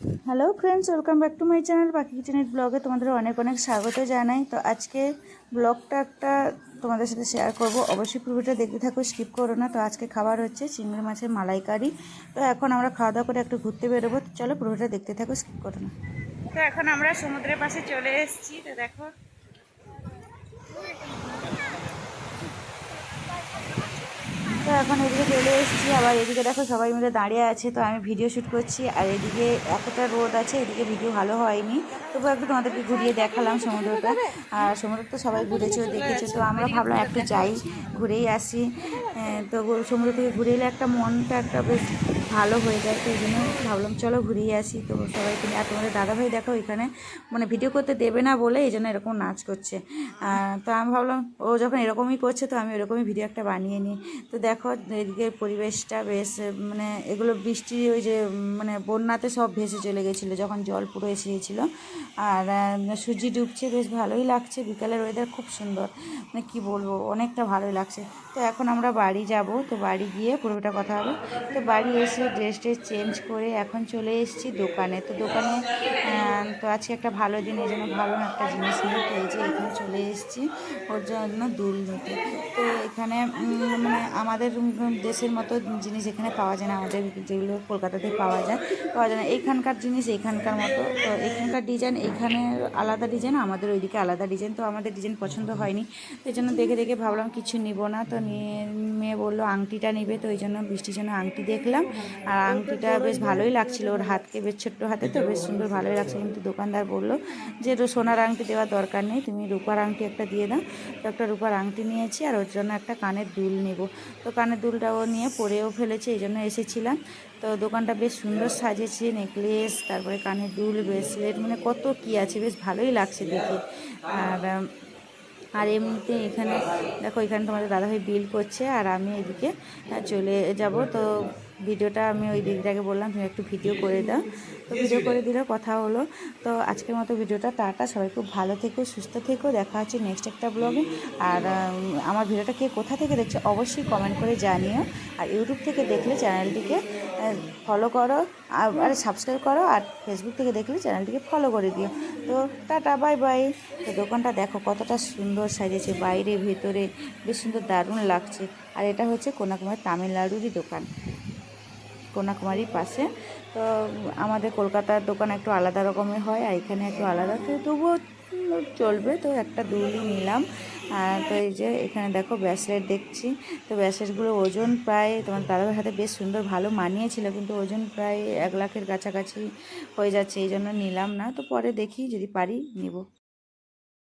Hello friends welcome back to my channel Pakhi কিচেনের ব্লগে তোমাদের অনেক অনেক স্বাগত জানাই। তো আজকে ব্লগটা একটা তোমাদের সাথে শেয়ার করব। অবশ্যই পুরোটা দেখতে থাকো স্কিপ করো না। তো আজকে খাবার হচ্ছে চিংড়ি মাছের মালাইকারি তো এখন আমরা খাওয়া দাওয়া করে একটু ঘুরতে বেরোবো। চলো পুরোটা দেখতে থাকো স্কিপ করো না। তো এখন আমরা সমুদ্রের পাশে চলে এসেছি। তো দেখো। এখন এদিকে চলে এসেছি, আবার এদিকে দেখো সবাই মিলে দাঁড়িয়ে আছে, তো আমি ভিডিও শ্যুট করছি, আর এদিকে এতটা রোদ আছে, এদিকে ভিডিও ভালো হয়নি। তবু একটু তোমাদেরকে ঘুরিয়ে দেখালাম সমুদ্রটা, আর সমুদ্র তো সবাই ঘুরেছো, দেখেছে, তো আমরা ভাবলাম একটু যাই, ঘুরেই আসি। তো সমুদ্র থেকে ঘুরে এলে একটা মনটা একটা বেশ ভালো হয়ে যায় তো এই জন্য ভাবলাম চলো ঘুরিয়ে আসি। তো সবাই কিনে আর তোমাদের দাদাভাই দেখো এখানে মানে ভিডিও করতে দেবে না বলে এই জন্য এরকম নাচ করছে। তো আমি ভাবলাম, ও যখন এরকমই করছে, তো আমি এরকমই ভিডিও একটা বানিয়ে নিই। তো দেখো, এদিকে পরিবেশটা বেশ মানে এগুলো বৃষ্টি, ওই যে মানে বন্যাতে সব ভেসে চলে গেছিল, যখন জল পুরো এসে গেছিল। আর সূর্যি ডুবছে, বেশ ভালোই লাগছে, বিকালের ওয়েদার খুব সুন্দর। মানে কি বলব, অনেকটা ভালোই লাগছে। তো এখন আমরা বাড়ি যাব, তো বাড়ি গিয়ে পুরোটা কথা হবে। তো বাড়ি এসে ড্রেস ট্রেস চেঞ্জ করে এখন চলে এসেছি দোকানে। তো দোকানে তো আজকে একটা ভালো দিন এই জন্য ভালো একটা জিনিস নিয়ে যে এখানে চলে এসেছি ওর জন্য দুল নিতে। তো এখানে মানে আমাদের দেশের মতো জিনিস এখানে পাওয়া যায় না, আমাদের যেগুলো কলকাতাতে পাওয়া যায় পাওয়া যায় না। এখানকার জিনিস এখানকার মতো। তো এখানকার ডিজাইন এখানে আলাদা ডিজাইন আমাদের ওইদিকে আলাদা ডিজাইন তো আমাদের ডিজাইন পছন্দ হয়নি। তো এই জন্য দেখে দেখে ভাবলাম, কিছু নিব না। তো নিয়ে, মেয়ে বলল, আংটিটা নেবে। তো ওই জন্য বৃষ্টির জন্য আংটি দেখলাম। আর আংটিটা বেশ ভালোই লাগছিল। ওর হাতকে বেশ ছোট্ট হাতে তো বেশ সুন্দর ভালোই লাগছে। কিন্তু দোকানদার বলল যে সোনার আংটি দেওয়ার দরকার নেই, তুমি রূপার আংটি একটা দিয়ে দাও। তো একটা রূপার আংটি নিয়েছি আর ওর জন্য একটা কানের দুল নেব। তো কানের দুলটাও নিয়ে পরেও ফেলেছে, এই জন্য এসেছিলাম। তো দোকানটা বেশ সুন্দর সাজিয়েছে, নেকলেস, তারপরে কানের দুল, ব্রেসলেট মানে কত কি আছে, বেশ ভালোই লাগছে দেখে। আর আর এমনিতে এখানে, দেখো, এখানে তোমাদের দাদাভাই বিল করছে আর আমি এদিকে চলে যাব। তো ভিডিওটা আমি ওই দিদিটাকে বললাম তুমি একটু ভিডিও করে দাও। তো ভিডিও করে দিলে কথা হলো। তো আজকের মতো ভিডিওটা টাটা সবাই খুব ভালো থেকো সুস্থ থেকো দেখা হচ্ছে নেক্সট একটা ব্লগে আর আমার ভিডিওটা কে কোথা থেকে দেখছে অবশ্যই কমেন্ট করে জানিও। আর ইউটিউব থেকে দেখলে চ্যানেলটিকে ফলো করো আর সাবস্ক্রাইব করো আর ফেসবুক থেকে দেখলে চ্যানেলটিকে ফলো করে দিও। তো টাটা বাই বাই তো দোকানটা দেখো কতটা সুন্দর সাজিয়েছে বাইরে ভেতরে বেশ সুন্দর দারুণ লাগছে। আর এটা হচ্ছে কন্যাকুমারী তামিলনাড়ুরই দোকান। কন্যাকুমারীর পাশে। তো আমাদের কলকাতার দোকান একটু আলাদা রকমের হয় আর এখানে একটু আলাদা। তো তবুও চলবে, তো একটা দুলই নিলাম। তো এই যে এখানে দেখো ব্যাসলেট দেখছি। তো ব্যাসলেটগুলো ওজন প্রায়, তোমার দাদার হাতে বেশ সুন্দর ভালো মানিয়েছিল, কিন্তু ওজন প্রায় এক লাখের কাছাকাছি হয়ে যাচ্ছে, এই জন্য নিলাম না। তো পরে দেখি যদি পারি, নিব।